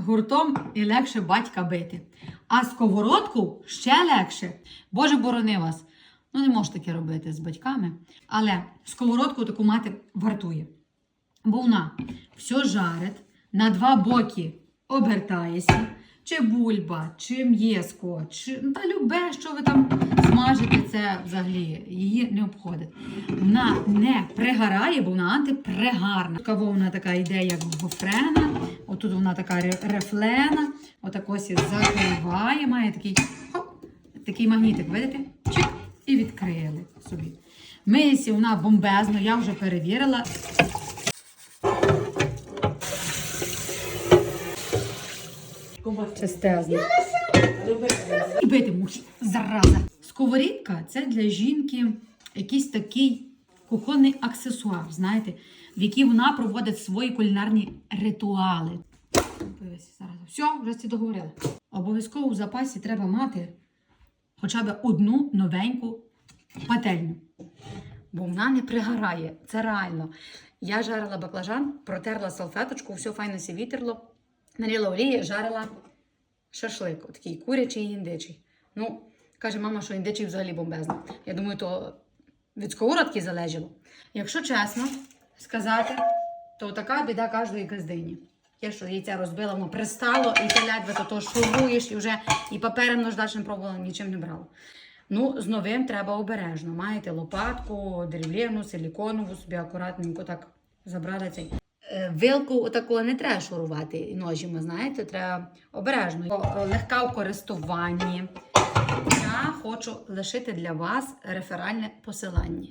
гуртом і легше батька бити. А сковородку ще легше. Боже борони вас. Ну, не можеш таке робити з батьками. Але сковородку таку мати вартує. Бо вона все жарить, на два боки обертається, чи бульба, чи м'єско, чи ну, та любе, що ви там смажите, це взагалі її не обходить. Вона не пригорає, бо вона антипригарна. Каво вона така йде, як гофрена, отут вона така рефлена, отак ось закриває, має такий, хоп, такий магнітик, видите? Чик, і відкрили собі. Миється вона бомбезно, я вже перевірила. Чистезно. І бити мушу, зараза. Сковорідка це для жінки якийсь такий кухонний аксесуар, знаєте, в якій вона проводить свої кулінарні ритуали. Зараз. Все, вже всі договорили. Обов'язково в запасі треба мати хоча б одну новеньку пательню. Бо вона не пригорає. Це реально. Я жарила баклажан, протерла салфеточку, все файно сі вітерло, налила олії, жарила шашлик, такий курячий і індичий. Ну, каже мама, що індичий взагалі бомбезний. Я думаю, то від сковородки залежало. Якщо чесно сказати, то така біда кожної газдині. Я що яйця розбила, воно пристало, і ти ледве то, то шуруєш, і вже і папером наждачним пробувала, нічим не брала. Ну, з новим треба обережно. Маєте лопатку, дерев'яну, силіконову, собі акуратненько так забрали цей. Е, Вилку отакого не треба шурувати і ножима, знаєте, треба обережно. Легка в користуванні. Я хочу лишити для вас реферальне посилання.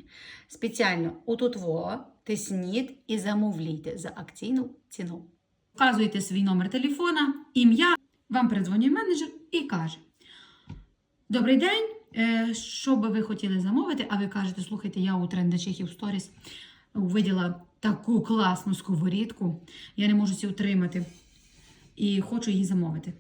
Спеціально отут во тисніть і замовлійте за акційну ціну. Вказуєте свій номер телефона, ім'я, вам передзвонює менеджер і каже: Добрий день. е, Що би ви хотіли замовити? А ви кажете, слухайте, я у трендачихів в сторіс виділа таку класну сковорідку. Я не можу її утримати і хочу її замовити.